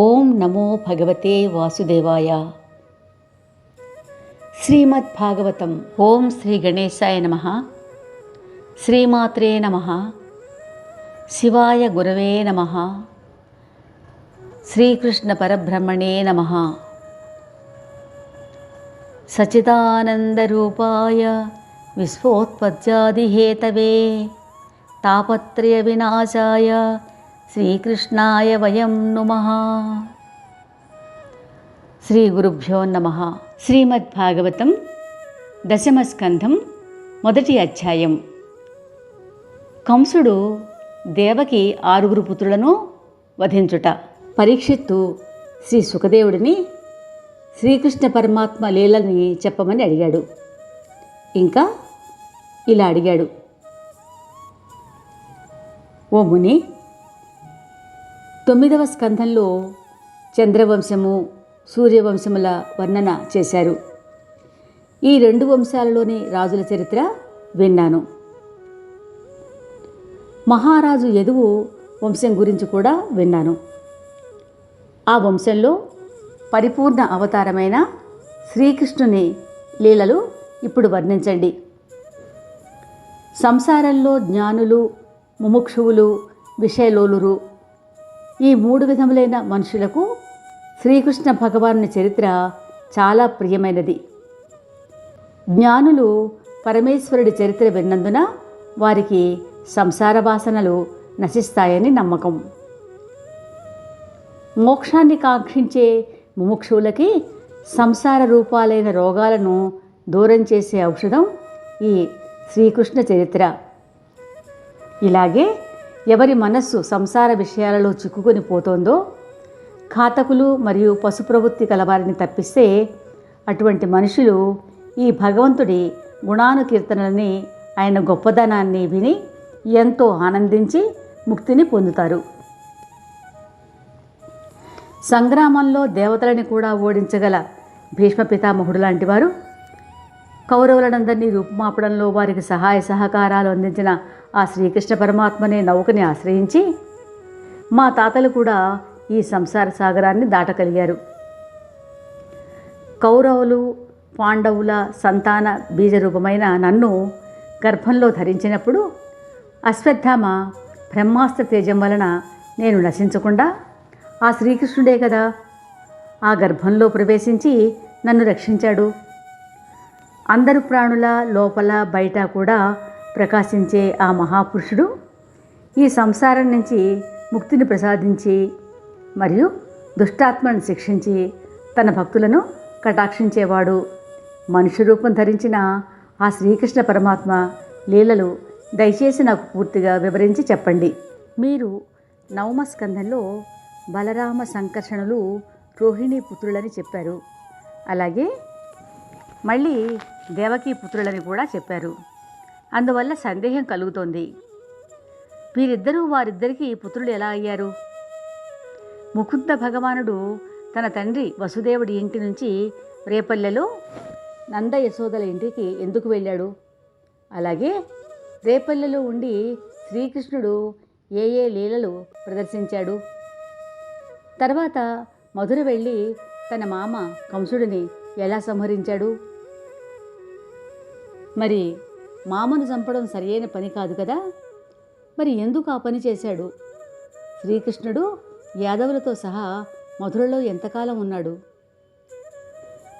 ॐ नमो भगवते वासुदेवाय. श्रीमद्भागवतम्. ॐ श्रीगणेशाय नमः. श्रीमात्रे नमः. शिवाय गुरवे नमः. श्रीकृष्णपरब्रह्मणे नमः. सचिदानन्दरूपाय विश्वोत्पद्यादिहेतवे तापत्रयविनाशाय శ్రీకృష్ణాయ వయం నుమ. శ్రీ గురుభ్యో నమ. శ్రీమద్భాగవతం దశమస్కంధం మొదటి అధ్యాయం. కంసుడు దేవకి ఆరుగురు పుత్రులను వధించుట. పరీక్షిత్తు శ్రీ సుఖదేవుడిని శ్రీకృష్ణ పరమాత్మ లీలని చెప్పమని అడిగాడు. ఇంకా ఇలా అడిగాడు. ఓ ముని తొమ్మిదవ స్కంధంలో చంద్రవంశము సూర్యవంశముల వర్ణన చేశారు. ఈ రెండు వంశాలలోని రాజుల చరిత్ర విన్నాను. మహారాజు యదువు వంశం గురించి కూడా విన్నాను. ఆ వంశంలో పరిపూర్ణ అవతారమైన శ్రీకృష్ణుని లీలలు ఇప్పుడు వర్ణించండి. సంసారంలో జ్ఞానులు ముముక్షువులు విషయలోలురు ఈ మూడు విధములైన మనుషులకు శ్రీకృష్ణ భగవానుని చరిత్ర చాలా ప్రియమైనది. జ్ఞానులు పరమేశ్వరుడి చరిత్ర విన్నందున వారికి సంసార వాసనలు నశిస్తాయని నమ్మకం. మోక్షాన్ని కాంక్షించే ముముక్షువులకి సంసార రూపాలైన రోగాలను దూరం చేసే ఔషధం ఈ శ్రీకృష్ణ చరిత్ర. ఇలాగే ఎవరి మనస్సు సంసార విషయాలలో చిక్కుకొని పోతోందో ఘాతకులు మరియు పశుప్రవృత్తి కలవారిని తప్పిస్తే అటువంటి మనుషులు ఈ భగవంతుడి గుణానుకీర్తనలని ఆయన గొప్పదనాన్ని విని ఎంతో ఆనందించి ముక్తిని పొందుతారు. సంగ్రామంలో దేవతలని కూడా ఓడించగల భీష్మ పితామహుడు లాంటి వారు కౌరవులనందరినీ రూపుమాపడంలో వారికి సహాయ సహకారాలు అందించిన ఆ శ్రీకృష్ణ పరమాత్మనే నౌకని ఆశ్రయించి మా తాతలు కూడా ఈ సంసార సాగరాన్ని దాటగలిగారు. కౌరవులు పాండవుల సంతాన బీజరూపమైన నన్ను గర్భంలో ధరించినప్పుడు అశ్వత్థామ బ్రహ్మాస్త్ర తేజం వలన నేను నశించకుండా ఆ శ్రీకృష్ణుడే కదా ఆ గర్భంలో ప్రవేశించి నన్ను రక్షించాడు. అందరు ప్రాణుల లోపల బయట కూడా ప్రకాశించే ఆ మహాపురుషుడు ఈ సంసారం నుంచి ముక్తిని ప్రసాదించి మరియు దుష్టాత్మను శిక్షించి తన భక్తులను కటాక్షించేవాడు. మనుష్య రూపం ధరించిన ఆ శ్రీకృష్ణ పరమాత్మ లీలలు దయచేసి నాకు పూర్తిగా వివరించి చెప్పండి. మీరు నవమస్కంధంలో బలరామ సంకర్షణలు రోహిణీ పుత్రులని చెప్పారు. అలాగే మళ్ళీ దేవకీ పుత్రులని కూడా చెప్పారు. అందువల్ల సందేహం కలుగుతోంది. వీరిద్దరూ వారిద్దరికీ పుత్రులు ఎలా అయ్యారు? ముకుంద భగవానుడు తన తండ్రి వసుదేవుడి ఇంటి నుంచి రేపల్లెలో నంద యశోదల ఇంటికి ఎందుకు వెళ్ళాడు? అలాగే రేపల్లెలో ఉండి శ్రీకృష్ణుడు ఏ ఏ లీలలు ప్రదర్శించాడు? తర్వాత మధుర వెళ్ళి తన మామ కంసుడిని ఎలా సంహరించాడు? మరి మామను చంపడం సరియైన పని కాదు కదా? మరి ఎందుకు ఆ పని చేశాడు? శ్రీకృష్ణుడు యాదవులతో సహా మధురలో ఎంతకాలం ఉన్నాడు?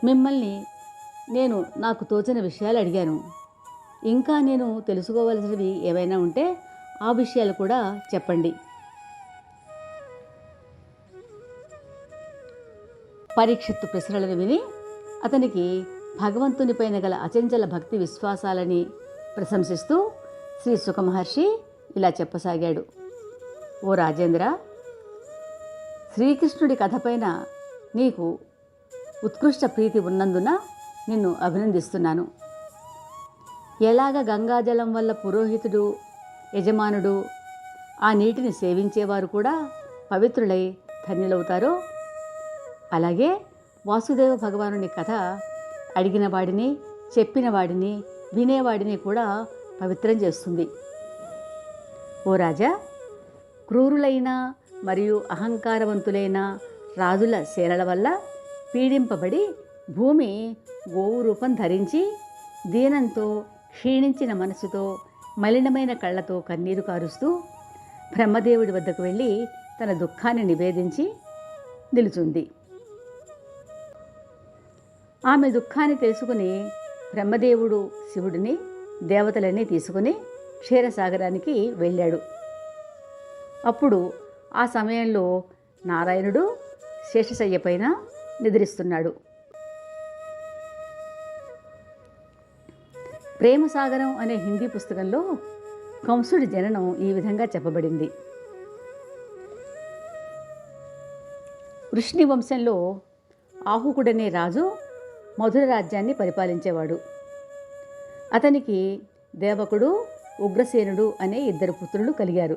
మిమ్మల్ని నేను నాకు తోచిన విషయాలు అడిగాను. ఇంకా నేను తెలుసుకోవలసినవి ఏవైనా ఉంటే ఆ విషయాలు కూడా చెప్పండి. పరీక్షిత్తు ప్రశ్నలను విని అతనికి భగవంతునిపైన గల అచంచల భక్తి విశ్వాసాలని ప్రశంసిస్తూ శ్రీ సుఖమహర్షి ఇలా చెప్పసాగాడు. ఓ రాజేంద్ర శ్రీకృష్ణుడి కథపైన నీకు ఉత్కృష్ట ప్రీతి ఉన్నందున నిన్ను అభినందిస్తున్నాను. ఎలాగ గంగాజలం వల్ల పురోహితుడు యజమానుడు ఆ నీటిని సేవించేవారు కూడా పవిత్రులై ధన్యులవుతారో? అలాగే వాసుదేవ భగవానుని కథ అడిగిన వాడిని చెప్పిన వాడిని వినేవాడిని కూడా పవిత్రం చేస్తుంది. ఓ రాజా క్రూరులైన మరియు అహంకారవంతులైన రాజుల సేనల వల్ల పీడింపబడి భూమి గోవు రూపం ధరించి దీనంతో క్షీణించిన మనసుతో మలినమైన కళ్ళతో కన్నీరు కారుస్తూ బ్రహ్మదేవుడి వద్దకు వెళ్ళి తన దుఃఖాన్ని నివేదించి నిలుచుంది. ఆమె దుఃఖాన్ని తెలుసుకుని బ్రహ్మదేవుడు శివుడిని దేవతలన్నీ తీసుకుని క్షీరసాగరానికి వెళ్ళాడు. అప్పుడు ఆ సమయంలో నారాయణుడు శేషశయ్య పైన నిద్రిస్తున్నాడు. ప్రేమసాగరం అనే హిందీ పుస్తకంలో కంసుడి జననం ఈ విధంగా చెప్పబడింది. వృష్ణి వంశంలో ఆహుకుడనే రాజు మధుర రాజ్యాన్ని పరిపాలించేవాడు. అతనికి దేవకుడు ఉగ్రసేనుడు అనే ఇద్దరు పుత్రులు కలిగారు.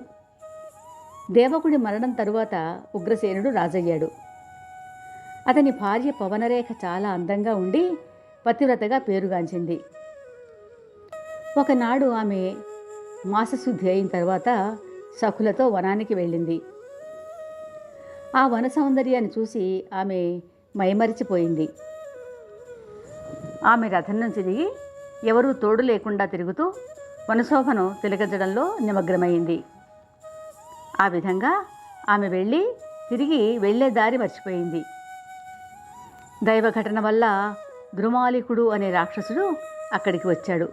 దేవకుడి మరణం తరువాత ఉగ్రసేనుడు రాజయ్యాడు. అతని భార్య పవనరేఖ చాలా అందంగా ఉండి పతివ్రతగా పేరుగాంచింది. ఒకనాడు ఆమె మాసశుద్ధి అయిన తర్వాత సఖులతో వనానికి వెళ్ళింది. ఆ వన సౌందర్యాన్ని చూసి ఆమె మైమరిచిపోయింది. ఆమె రథం నుంచి దిగి ఎవరూ తోడు లేకుండా తిరుగుతూ వనశోభను తిలకించడంలో నిమగ్నమైంది. ఆ విధంగా ఆమె వెళ్ళి తిరిగి వెళ్ళే దారి మర్చిపోయింది. దైవ ఘటన వల్ల ద్రుమాలికుడు అనే రాక్షసుడు అక్కడికి వచ్చాడు.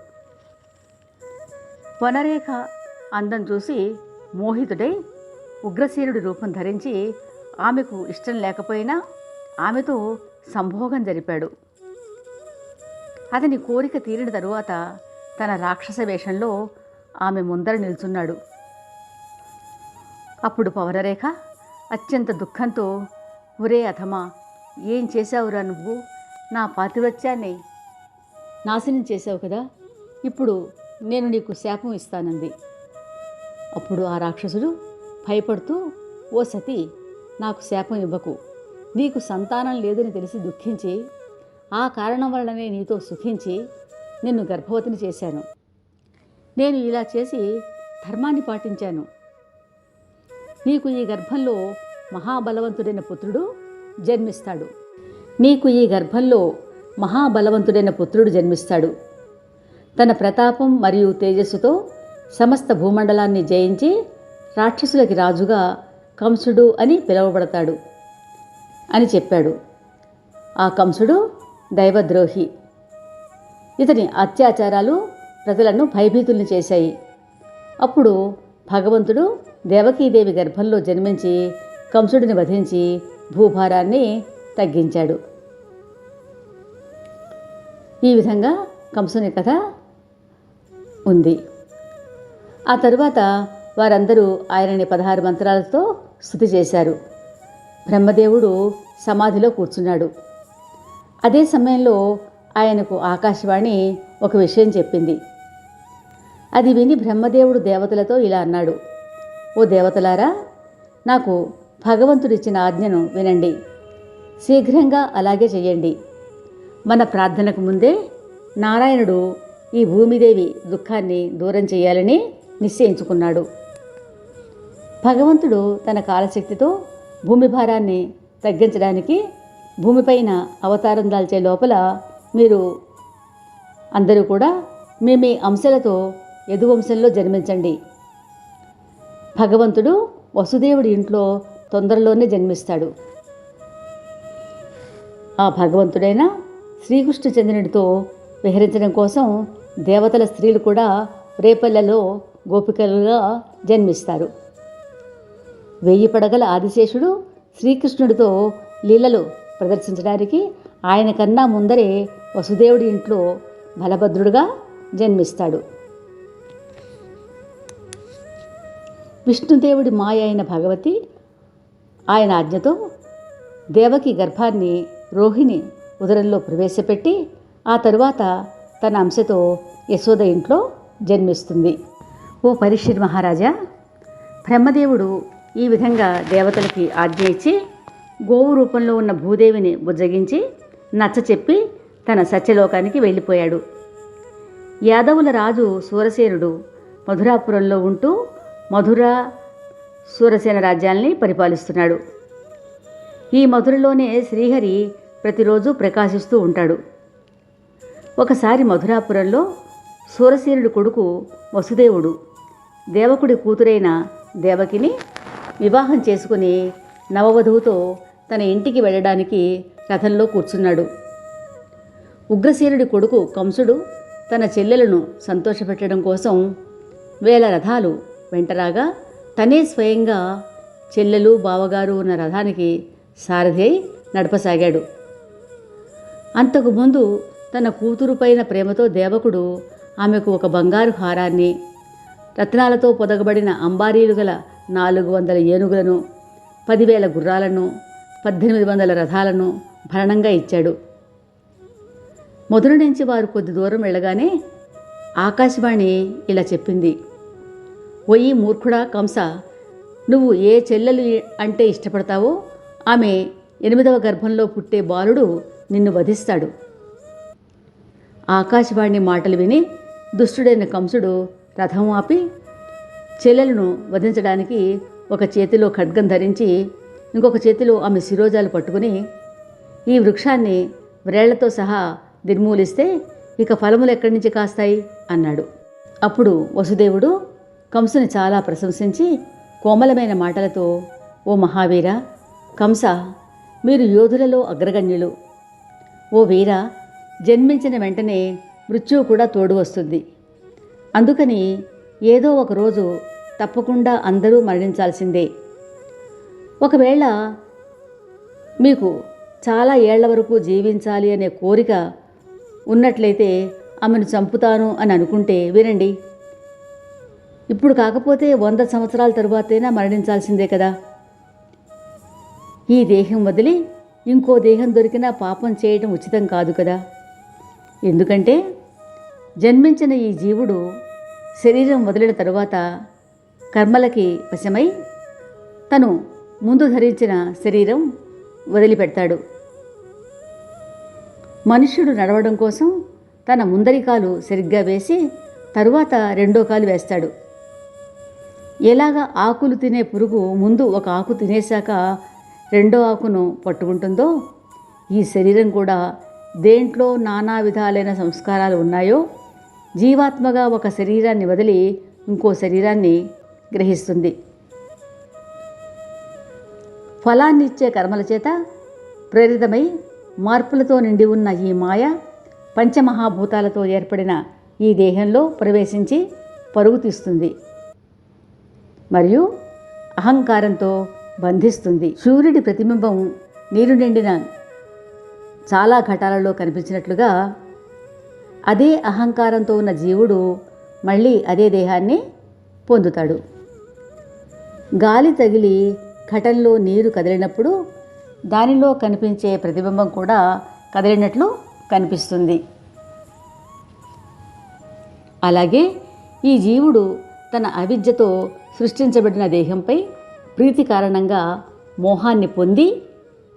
వనరేఖ అందం చూసి మోహితుడై ఉగ్రసేనుడి రూపం ధరించి ఆమెకు ఇష్టం లేకపోయినా ఆమెతో సంభోగం జరిపాడు. అతని కోరిక తీరిన తరువాత తన రాక్షస వేషంలో ఆమె ముందర నిల్చున్నాడు. అప్పుడు పవనరేఖ అత్యంత దుఃఖంతో ఒరే అథమా ఏం చేశావురా నువ్వు? నా పాతివత్యాన్ని నాశనం చేశావు కదా. ఇప్పుడు నేను నీకు శాపం ఇస్తానంది. అప్పుడు ఆ రాక్షసుడు భయపడుతూ ఓ సతీ నాకు శాపం ఇవ్వకు. నీకు సంతానం లేదని తెలిసి దుఃఖించి ఆ కారణం వలననే నీతో సుఖించి నిన్ను గర్భవతిని చేశాను. నేను ఇలా చేసి ధర్మాన్ని పాటించాను. నీకు ఈ గర్భంలో మహాబలవంతుడైన పుత్రుడు జన్మిస్తాడు. నీకు ఈ గర్భంలో మహాబలవంతుడైన పుత్రుడు జన్మిస్తాడు. తన ప్రతాపం మరియు తేజస్సుతో సమస్త భూమండలాన్ని జయించి రాక్షసులకి రాజుగా కంసుడు అని పిలువబడతాడు అని చెప్పాడు. ఆ కంసుడు దైవద్రోహి. ఇతని అత్యాచారాలు ప్రజలను భయభీతుల్ని చేశాయి. అప్పుడు భగవంతుడు దేవకీదేవి గర్భంలో జన్మించి కంసుడిని వధించి భూభారాన్ని తగ్గించాడు. ఈ విధంగా కంసుని కథ ఉంది. ఆ తరువాత వారందరూ ఆయనని పదహారు మంత్రాలతో స్థుతి చేశారు. బ్రహ్మదేవుడు సమాధిలో కూర్చున్నాడు. అదే సమయంలో ఆయనకు ఆకాశవాణి ఒక విషయం చెప్పింది. అది విని బ్రహ్మదేవుడు దేవతలతో ఇలా అన్నాడు ఓ దేవతలారా నాకు భగవంతుడిచ్చిన ఆజ్ఞను వినండి. శీఘ్రంగా అలాగే చేయండి మన ప్రార్థనకు ముందే నారాయణుడు ఈ భూమిదేవి దుఃఖాన్ని దూరం చేయాలని నిశ్చయించుకున్నాడు. భగవంతుడు తన కాలశక్తితో భూమి భారాన్ని తగ్గించడానికి భూమిపైన అవతారం దాల్చే లోపల మీరు అందరూ కూడా మీ మీ అంశాలతో యదువంశంలో జన్మించండి. భగవంతుడు వసుదేవుడి ఇంట్లో తొందరలోనే జన్మిస్తాడు. ఆ భగవంతుడైన శ్రీకృష్ణ చంద్రునితో విహరించడం కోసం దేవతల స్త్రీలు కూడా రేపల్లెలో గోపికలుగా జన్మిస్తారు. వెయ్యి పడగల ఆదిశేషుడు శ్రీకృష్ణుడితో లీలలు ప్రదర్శించడానికి ఆయన కన్నా ముందరే వసుదేవుడి ఇంట్లో బలభద్రుడుగా జన్మిస్తాడు. విష్ణుదేవుడి మాయ అయిన భగవతి ఆయన ఆజ్ఞతో దేవకి గర్భాన్ని రోహిణి ఉదరంలో ప్రవేశపెట్టి ఆ తరువాత తన అంశతో యశోద ఇంట్లో జన్మిస్తుంది. ఓ పరీక్షిత్ మహారాజా బ్రహ్మదేవుడు ఈ విధంగా దేవతలకి ఆజ్ఞ ఇచ్చి గోవు రూపంలో ఉన్న భూదేవిని బుజ్జగించి నచ్చచెప్పి తన సత్యలోకానికి వెళ్ళిపోయాడు. యాదవుల రాజు సూరసేనుడు మధురాపురంలో ఉంటూ మధుర సూరసేన రాజ్యాల్ని పరిపాలిస్తున్నాడు. ఈ మధురలోనే శ్రీహరి ప్రతిరోజు ప్రకాశిస్తూ ఉంటాడు. ఒకసారి మధురాపురంలో సూరసేనుడి కొడుకు వసుదేవుడు దేవకుడి కూతురైన దేవకిని వివాహం చేసుకుని నవవధువుతో తన ఇంటికి వెళ్ళడానికి రథంలో కూర్చున్నాడు. ఉగ్రసేనుడి కొడుకు కంసుడు తన చెల్లెలను సంతోషపెట్టడం కోసం వేల రథాలు వెంటరాగా తనే స్వయంగా చెల్లెలు బావగారు ఉన్న రథానికి సారథి అయి నడపసాగాడు. అంతకుముందు తన కూతురు పైన ప్రేమతో దేవకుడు ఆమెకు ఒక బంగారు హారాన్ని రత్నాలతో పొదగబడిన అంబారీలు గల నాలుగు వందల ఏనుగులను పదివేల గుర్రాలను పద్దెనిమిది వందల రథాలను భరణంగా ఇచ్చాడు. మొదలు నుంచి వారు కొద్ది దూరం వెళ్ళగానే ఆకాశవాణి ఇలా చెప్పింది. ఒయ్యి మూర్ఖుడా కంస నువ్వు ఏ చెల్లెలు అంటే ఇష్టపడతావో ఆమె ఎనిమిదవ గర్భంలో పుట్టే బాలుడు నిన్ను వధిస్తాడు ఆకాశవాణి మాటలు విని దుష్టుడైన కంసుడు రథం ఆపి చెల్లెలను వధించడానికి ఒక చేతిలో ఖడ్గం ధరించి ఇంకొక చేతిలో ఆమె శిరోజాలు పట్టుకుని ఈ వృక్షాన్ని వ్రేళ్ళతో సహా నిర్మూలిస్తే ఇక ఫలములు ఎక్కడి నుంచి కాస్తాయి? అన్నాడు. అప్పుడు వసుదేవుడు కంసుని చాలా ప్రశంసించి కోమలమైన మాటలతో ఓ మహావీర కంస మీరు యోధులలో అగ్రగణ్యులు. ఓ వీర జన్మించిన వెంటనే మృత్యువు కూడా తోడు వస్తుంది. అందుకని ఏదో ఒక రోజు తప్పకుండా అందరూ మరణించాల్సిందే. ఒకవేళ మీకు చాలా ఏళ్ళ వరకు జీవించాలి అనే కోరిక ఉన్నట్లయితే ఆమెను చంపుతాను అని అనుకుంటే వినండి. ఇప్పుడు కాకపోతే వంద సంవత్సరాల తరువాతైనా మరణించాల్సిందే కదా. ఈ దేహం వదిలి ఇంకో దేహం దొరికినా పాపం చేయటం ఉచితం కాదు కదా. ఎందుకంటే జన్మించిన ఈ జీవుడు శరీరం వదిలిన తరువాత కర్మలకి వశమై తను ముందు ధరించిన శరీరం వదిలిపెడతాడు. మనుష్యుడు నడవడం కోసం తన ముందరి కాలు సరిగ్గా వేసి తరువాత రెండో కాలు వేస్తాడు. ఎలాగ ఆకులు తినే పురుగు ముందు ఒక ఆకు తినేశాక రెండో ఆకును పట్టుకుంటుందో ఈ శరీరం కూడా దేంట్లో నానా విధాలైన సంస్కారాలు ఉన్నాయో జీవాత్మగా ఒక శరీరాన్ని వదిలి ఇంకో శరీరాన్ని గ్రహిస్తుంది. ఫలాన్ని ఇచ్చే కర్మల చేత ప్రేరితమై మార్పులతో నిండి ఉన్న ఈ మాయ పంచమహాభూతాలతో ఏర్పడిన ఈ దేహంలో ప్రవేశించి పరుగు తీస్తుంది మరియు అహంకారంతో బంధిస్తుంది. సూర్యుడి ప్రతిబింబం నీరు నిండిన చాలా ఘటాలలో కనిపించినట్లుగా అదే అహంకారంతో ఉన్న జీవుడు మళ్ళీ అదే దేహాన్ని పొందుతాడు. గాలి తగిలి ఘటంలో నీరు కదిలినప్పుడు దానిలో కనిపించే ప్రతిబింబం కూడా కదిలినట్లు కనిపిస్తుంది. అలాగే ఈ జీవుడు తన అవిద్యతో సృష్టించబడిన దేహంపై ప్రీతి కారణంగా మోహాన్ని పొంది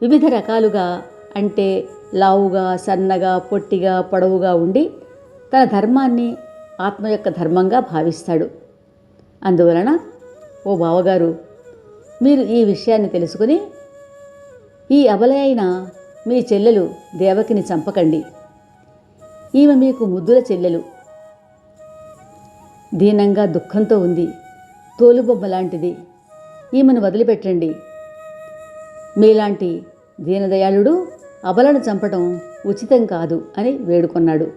వివిధ రకాలుగా అంటే లావుగా సన్నగా పొట్టిగా పొడవుగా ఉండి తన ధర్మాన్ని ఆత్మ యొక్క ధర్మంగా భావిస్తాడు. అందువలన ఓ బావగారు మీరు ఈ విషయాన్ని తెలుసుకుని ఈ అబలయైన మీ చెల్లెలు దేవకిని చంపకండి. ఈమె మీకు ముద్దుల చెల్లెలు. దీనంగా దుఃఖంతో ఉంది. తోలుబొమ్మ లాంటిది. ఈమెను వదిలిపెట్టండి. మీలాంటి దీనదయాళుడు అబలను చంపటం ఉచితం కాదు అని వేడుకొన్నాడు.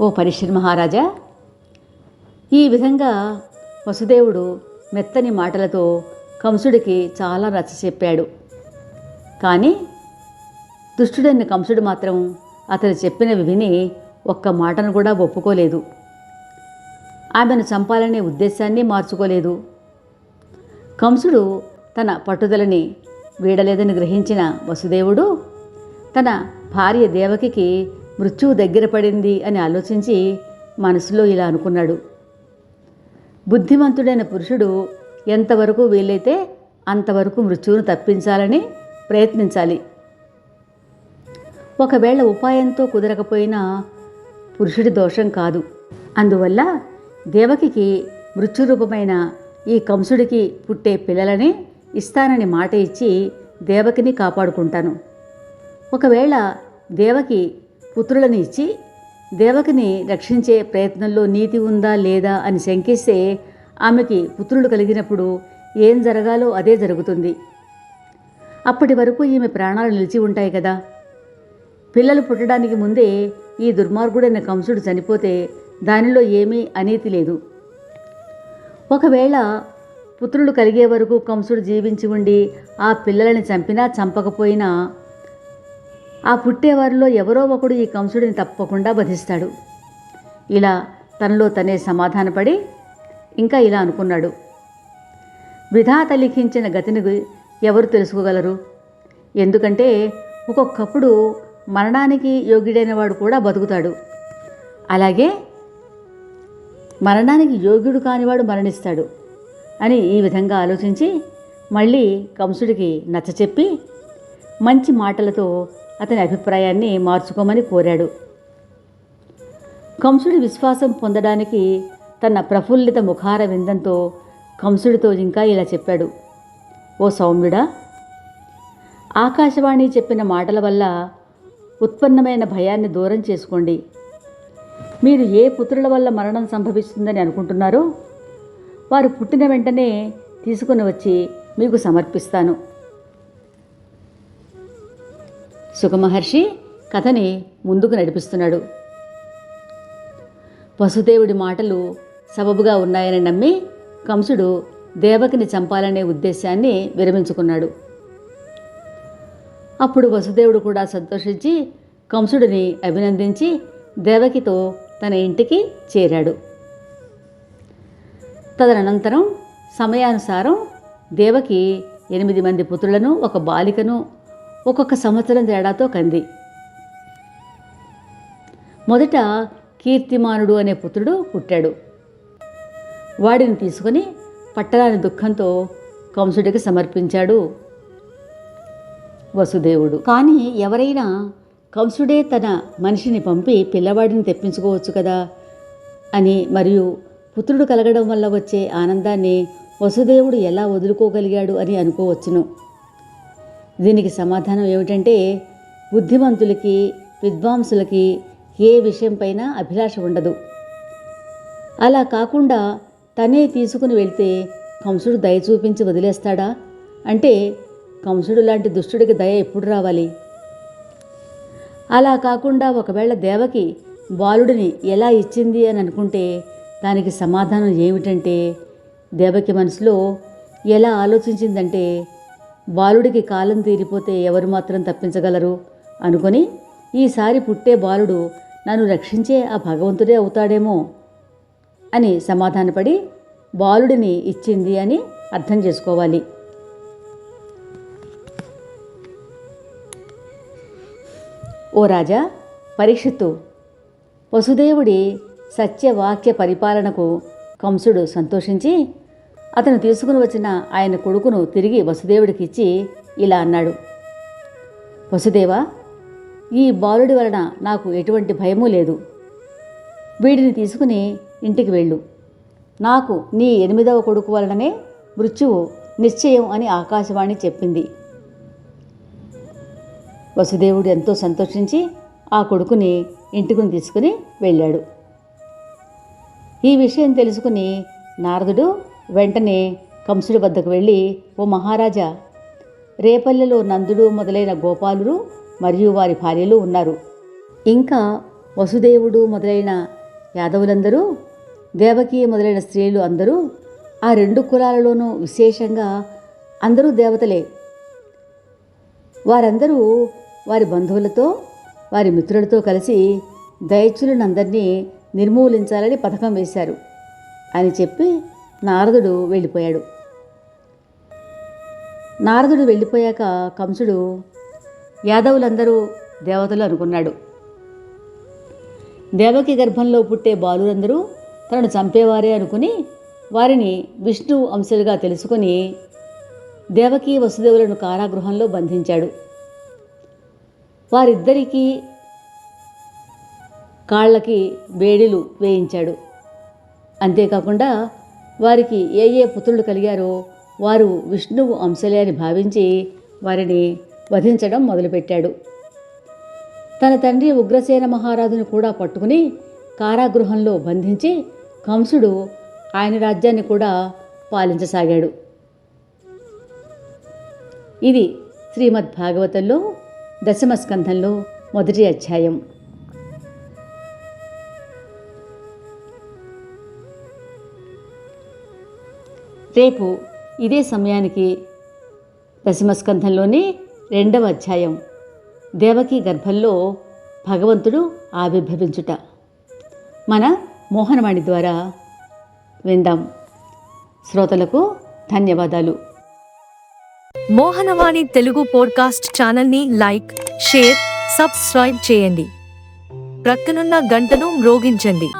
ఓ పరిశ్రమ మహారాజా ఈ విధంగా వసుదేవుడు మెత్తని మాటలతో కంసుడికి చాలా రచ్చ చెప్పాడు. కానీ దుష్టుడైన కంసుడు మాత్రం అతను చెప్పినవి విని ఒక్క మాటను కూడా ఒప్పుకోలేదు. ఆమెను చంపాలనే ఉద్దేశాన్ని మార్చుకోలేదు. కంసుడు తన పట్టుదలని వీడలేదని గ్రహించిన వసుదేవుడు తన భార్య దేవకికి మృత్యువు దగ్గర పడింది అని ఆలోచించి మనసులో ఇలా అనుకున్నాడు. బుద్ధిమంతుడైన పురుషుడు ఎంతవరకు వీలైతే అంతవరకు మృత్యువును తప్పించాలని ప్రయత్నించాలి. ఒకవేళ ఉపాయంతో కుదరకపోయినా పురుషుడి దోషం కాదు. అందువల్ల దేవకికి మృత్యురూపమైన ఈ కంసుడికి పుట్టే పిల్లలని ఇస్తానని మాట ఇచ్చి దేవకిని కాపాడుకుంటాను. ఒకవేళ దేవకి పుత్రులను ఇచ్చి దేవకిని రక్షించే ప్రయత్నంలో నీతి ఉందా లేదా అని శంకిస్తే ఆమెకి పుత్రులు కలిగినప్పుడు ఏం జరగాలో అదే జరుగుతుంది. అప్పటి వరకు ఈమె ప్రాణాలు నిలిచి ఉంటాయి కదా. పిల్లలు పుట్టడానికి ముందే ఈ దుర్మార్గుడైన కంసుడు చనిపోతే దానిలో ఏమీ అనీతి లేదు. ఒకవేళ పుత్రులు కలిగే వరకు కంసుడు జీవించి ఉండి ఆ పిల్లలని చంపినా చంపకపోయినా ఆ పుట్టేవారిలో ఎవరో ఒకడు ఈ కంసుడిని తప్పకుండా వధిస్తాడు. ఇలా తనలో తనే సమాధానపడి ఇంకా ఇలా అనుకున్నాడు. విధాత లిఖించిన గతిని ఎవరు తెలుసుకోగలరు? ఎందుకంటే ఒక్కొక్కప్పుడు మరణానికి యోగ్యుడైన వాడు కూడా బతుకుతాడు. అలాగే మరణానికి యోగ్యుడు కానివాడు మరణిస్తాడు అని ఈ విధంగా ఆలోచించి మళ్ళీ కంసుడికి నచ్చచెప్పి మంచి మాటలతో అతని అభిప్రాయాన్ని మార్చుకోమని కోరాడు. కంసుడి విశ్వాసం పొందడానికి తన ప్రఫుల్లిత ముఖార విందంతో కంసుడితో ఇంకా ఇలా చెప్పాడు. ఓ సౌమ్యుడా ఆకాశవాణి చెప్పిన మాటల వల్ల ఉత్పన్నమైన భయాన్ని దూరం చేసుకోండి. మీరు ఏ పుత్రుల వల్ల మరణం సంభవిస్తుందని అనుకుంటున్నారో వారు పుట్టిన వెంటనే తీసుకుని వచ్చి మీకు సమర్పిస్తాను. సుఖమహర్షి కథని ముందుకు నడిపిస్తున్నాడు. వసుదేవుడి మాటలు సబబుగా ఉన్నాయని నమ్మి కంసుడు దేవకిని చంపాలనే ఉద్దేశాన్ని విరమించుకున్నాడు. అప్పుడు వసుదేవుడు కూడా సంతోషించి కంసుడిని అభినందించి దేవకితో తన ఇంటికి చేరాడు. తదనంతరం సమయానుసారం దేవకి ఎనిమిది మంది పుత్రులను ఒక బాలికను ఒక్కొక్క సంవత్సరం తేడాతో కంది. మొదట కీర్తిమానుడు అనే పుత్రుడు పుట్టాడు. వాడిని తీసుకుని పట్టరాని దుఃఖంతో కంసుడికి సమర్పించాడు వసుదేవుడు. కానీ ఎవరైనా కంసుడే తన మనిషిని పంపి పిల్లవాడిని తెప్పించుకోవచ్చు కదా అని మరియు పుత్రుడు కలగడం వల్ల వచ్చే ఆనందాన్ని వసుదేవుడు ఎలా వదులుకోగలిగాడు అని అనుకోవచ్చును. దీనికి సమాధానం ఏమిటంటే బుద్ధిమంతులకి విద్వాంసులకి ఏ విషయంపైన అభిలాష ఉండదు. అలా కాకుండా తనే తీసుకుని వెళ్తే కంసుడు దయ చూపించి వదిలేస్తాడా? అంటే కంసుడు లాంటి దుష్టుడికి దయ ఎప్పుడు రావాలి? అలా కాకుండా ఒకవేళ దేవకి బాలుడిని ఎలా ఇచ్చింది అని అనుకుంటే దానికి సమాధానం ఏమిటంటే దేవకి మనసులో ఎలా ఆలోచించిందంటే బాలుడికి కాలం తీరిపోతే ఎవరు మాత్రం తప్పించగలరు? అనుకొని ఈసారి పుట్టే బాలుడు నన్ను రక్షించే ఆ భగవంతుడే అవుతాడేమో అని సమాధానపడి బాలుడిని ఇచ్చింది అని అర్థం చేసుకోవాలి. ఓ రాజా పరీక్షిత్తు. వసుదేవుడి సత్యవాక్య పరిపాలనకు కంసుడు సంతోషించి అతను తీసుకుని వచ్చిన ఆయన కొడుకును తిరిగి వసుదేవుడికి ఇచ్చి ఇలా అన్నాడు. వసుదేవా ఈ బాలుడి వలన నాకు ఎటువంటి భయమూ లేదు. వీడిని తీసుకుని ఇంటికి వెళ్ళు. నాకు నీ ఎనిమిదవ కొడుకు వలననే మృత్యువు నిశ్చయం అని ఆకాశవాణి చెప్పింది. వసుదేవుడు ఎంతో సంతోషించి ఆ కొడుకుని ఇంటికి తీసుకుని వెళ్ళాడు. ఈ విషయం తెలుసుకుని నారదుడు వెంటనే కంసుడి వద్దకు వెళ్ళి ఓ మహారాజా రేపల్లెలో నందుడు మొదలైన గోపాలుడు మరియు వారి భార్యలు ఉన్నారు. ఇంకా వసుదేవుడు మొదలైన యాదవులందరూ దేవకి మొదలైన స్త్రీలు అందరూ ఆ రెండు కులాలలోనూ విశేషంగా అందరూ దేవతలే. వారందరూ వారి బంధువులతో వారి మిత్రులతో కలిసి దయచులనందరినీ నిర్మూలించాలని పథకం వేశారు. అని చెప్పి నారదుడు వెళ్ళిపోయాడు. నారదుడు వెళ్ళిపోయాక కంసుడు యాదవులందరూ దేవతలు అనుకున్నాడు. దేవకి గర్భంలో పుట్టే బాలురందరూ తనను చంపేవారే అనుకుని వారిని విష్ణు అంశలుగా తెలుసుకొని దేవకి వసుదేవులను కారాగృహంలో బంధించాడు. వారిద్దరికీ కాళ్ళకి వేడిలు వేయించాడు. అంతేకాకుండా వారికి ఏ ఏ పుత్రులు కలిగారో వారు విష్ణువు అంశలే అని భావించి వారిని వధించడం మొదలుపెట్టాడు. తన తండ్రి ఉగ్రసేన మహారాజును కూడా పట్టుకుని కారాగృహంలో బంధించి కంసుడు ఆయన రాజ్యాన్ని కూడా పాలించసాగాడు. ఇది శ్రీమద్ దశమస్కంధంలో మొదటి అధ్యాయం. రేపు ఇదే సమయానికి దశమస్కంధంలోని రెండవ అధ్యాయం దేవకి గర్భంలో భగవంతుడు ఆవిర్భవించుట. మన మోహనవాణి ద్వారా విందాం. శ్రోతలకు ధన్యవాదాలు. మోహనవాణి తెలుగు పోడ్కాస్ట్ ఛానల్ని లైక్ షేర్ సబ్స్క్రైబ్ చేయండి. ప్రక్కనున్న గంటను మ్రోగించండి.